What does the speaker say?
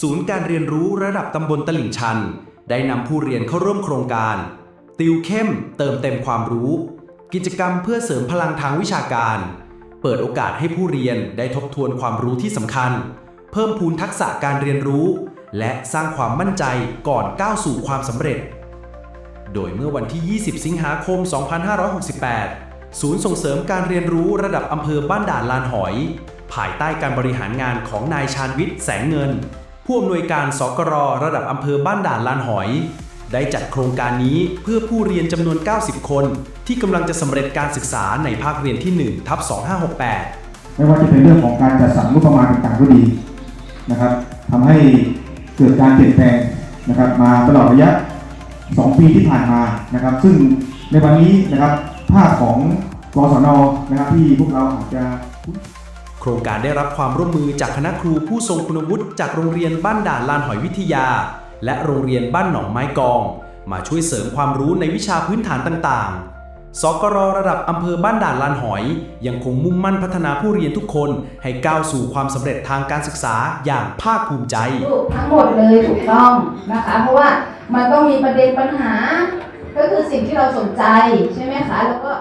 ศูนย์การเรียนรู้ระดับตำบลตลิ่งชัน ได้นำผู้เรียนเข้าร่วมโครงการ ติวเข้มเติมเต็มความรู้ กิจกรรมเพื่อเสริมพลังทางวิชาการ เปิดโอกาสให้ผู้เรียนได้ทบทวนความรู้ที่สำคัญ เพิ่มพูนทักษะการเรียนรู้ และสร้างความมั่นใจก่อนก้าวสู่ความสำเร็จ โดยเมื่อวันที่ 20 สิงหาคม 2568 ศูนย์ส่งเสริมการเรียนรู้ระดับอำเภอบ้านด่านลานหอย ภายใต้การบริหารงานของนายชาญวิทย์แสงเงิน ผู้อำนวยการสกรระดับอำเภอบ้านด่านลานหอย ได้จัดโครงการนี้เพื่อผู้เรียนจำนวน 90 คน ที่กำลังจะสำเร็จการศึกษาในภาคเรียนที่1ทับ2568 ไม่ว่าจะเป็นเรื่องของการจัดสรรงบประมาณต่างๆก็ดีนะครับทำให้เกิดการเปลี่ยนแปลงนะครับมาตลอดระยะ 2 ปีที่ผ่านมานะครับ ซึ่งในวันนี้นะครับภาพของกศนนะครับที่พวกเราอาจจะ โครงการได้รับความร่วมมือจากคณะครูผู้ทรงคุณวุฒิจากโรงเรียนบ้านด่านลานหอยวิทยา และโรงเรียนบ้านหนองไม้กอง มาช่วยเสริมความรู้ในวิชาพื้นฐานต่างๆ สกรระดับอำเภอบ้านด่านลานหอย ยังคงมุ่งมั่นพัฒนาผู้เรียนทุกคนให้ก้าวสู่ความสำเร็จทางการศึกษาอย่างภาคภูมิใจ ทั้งหมดเลยถูกต้องนะคะ เพราะว่ามันต้องมีประเด็นปัญหา ก็คือสิ่งที่เราสนใจใช่ไหมคะแล้วก็